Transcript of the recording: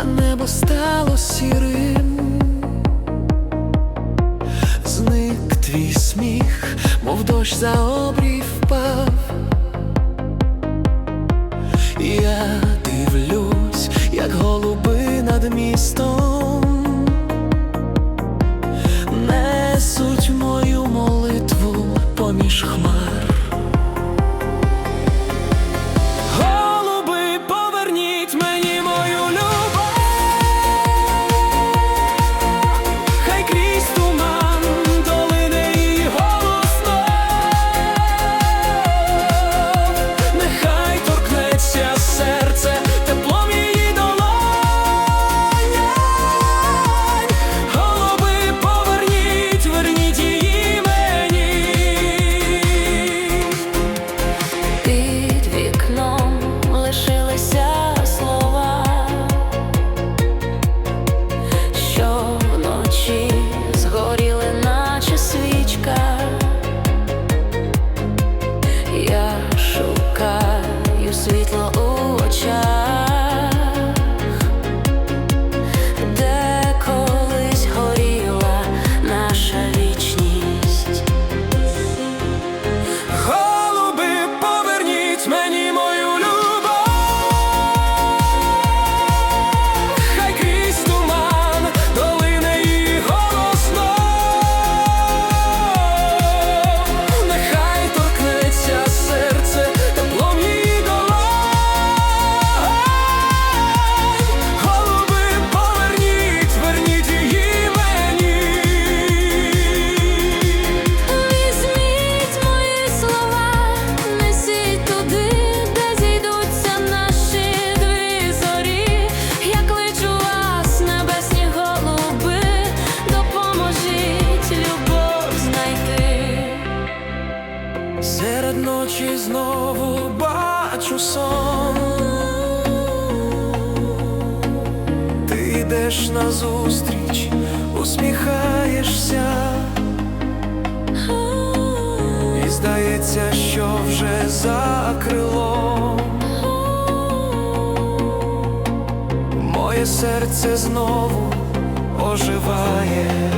а небо стало сірим. Зник твій сміх, мов дощ за обрій впав. Я дивлюсь, як голуби над містом несуть мою молитву поміж хмар. світло Серед ночі знову бачу сон. Ти йдеш назустріч, усміхаєшся, і здається, що вже за крилом. Моє серце знову оживає.